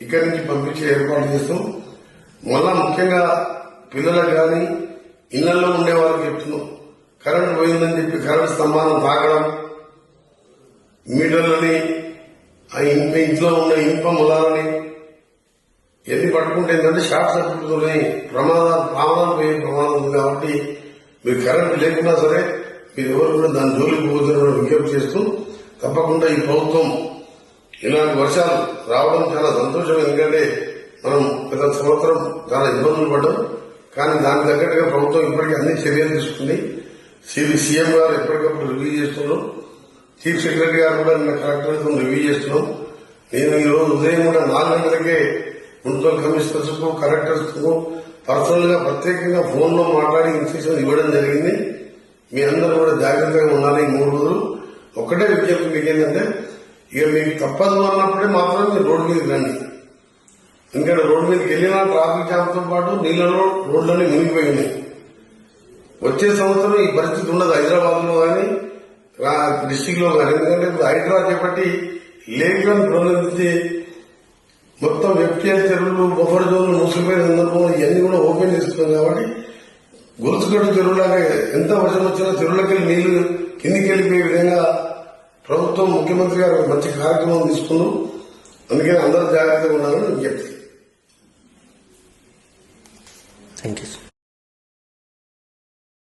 ఇక్కడి నుంచి పంపించే ఏర్పాటు చేస్తాం మళ్ళా ముఖ్యంగా పిల్లలకు కానీ ఇళ్ళలో ఉండే వాళ్ళకి చెప్తున్నాం. కరెంట్ పోయిందని చెప్పి కరెంట్ స్తంభాలను తాకడం మీటర్లని ఆ ఇంప ఇంట్లో ఉన్న ఇంప ములాలని ఎన్ని పట్టుకుంటే ఏంటంటే షార్ట్ సర్క్యూట్తోనే ప్రమాదాలు ప్రమాదాలు పోయే ప్రమాదం ఉంది కాబట్టి మీరు కరెంట్ లేకున్నా సరే మీరు ఎవరు కూడా దాని జోలికి పోతున్న విజ్ఞప్తి చేస్తూ తప్పకుండా ఈ ప్రభుత్వం ఇలాంటి వర్షాలు రావడం చాలా సంతోషం. ఎందుకంటే మనం గత సంవత్సరం చాలా ఇబ్బందులు పడ్డాం. కానీ దానికి తగ్గట్టుగా ప్రభుత్వం ఇప్పటికీ అన్ని చర్యలు తీసుకుంది. సివి సీఎం గారు ఎప్పటికప్పుడు రివ్యూ చేస్తున్నాం. చీఫ్ సెక్రటరీ గారు కూడా నిన్న కలెక్టర్తో రివ్యూ చేస్తున్నాం. నేను ఈ రోజు ఉదయం కూడా నాలుగు గంటలకే మున్సిపల్ కమిషనర్స్కు కలెక్టర్స్కు పర్సనల్గా ప్రత్యేకంగా ఫోన్లో మాట్లాడి ఇన్స్ట్రక్షన్ ఇవ్వడం జరిగింది. మీ అందరూ కూడా జాగ్రత్తగా ఉండాలి ఈ మూడు రోజులు. ఒక్కటే విజ్ఞప్తి మీకు ఏంటంటే ఇక మీకు తప్పదు అన్నప్పుడే మాత్రం మీరు రోడ్డు మీదకి రండి. ఎందుకంటే రోడ్డు మీదకి వెళ్ళినా ట్రాఫిక్ జామ్తో పాటు నీళ్ళలో రోడ్లన్నీ మునిగిపోయినాయి వచ్చే సంవత్సరం ఈ పరిస్థితి ఉండదు హైదరాబాద్లో కానీ డిస్టిక్లో కానీ. ఎందుకంటే ఇప్పుడు హైడ్రా చేపట్టి లేఖలను ప్రోత్సహించి మొత్తం ఎఫ్టీఎల్ చెరువులు బొఫర్ జోన్లు మూసిపోయిన సందర్భంలో ఇవన్నీ కూడా ఓపెన్ చేస్తున్నాం కాబట్టి గురుతుగడ్డు చెరువులాగా ఎంత వర్షం వచ్చినా చెరువులకి వెళ్ళి నీళ్ళు కిందికి వెళ్ళిపోయే విధంగా ప్రభుత్వం ముఖ్యమంత్రి గారు మంచి కార్యక్రమం తీసుకున్నాం అందుకని అందరూ జాగ్రత్తగా ఉండాలని విజ్ఞప్తి థ్యాంక్ యూ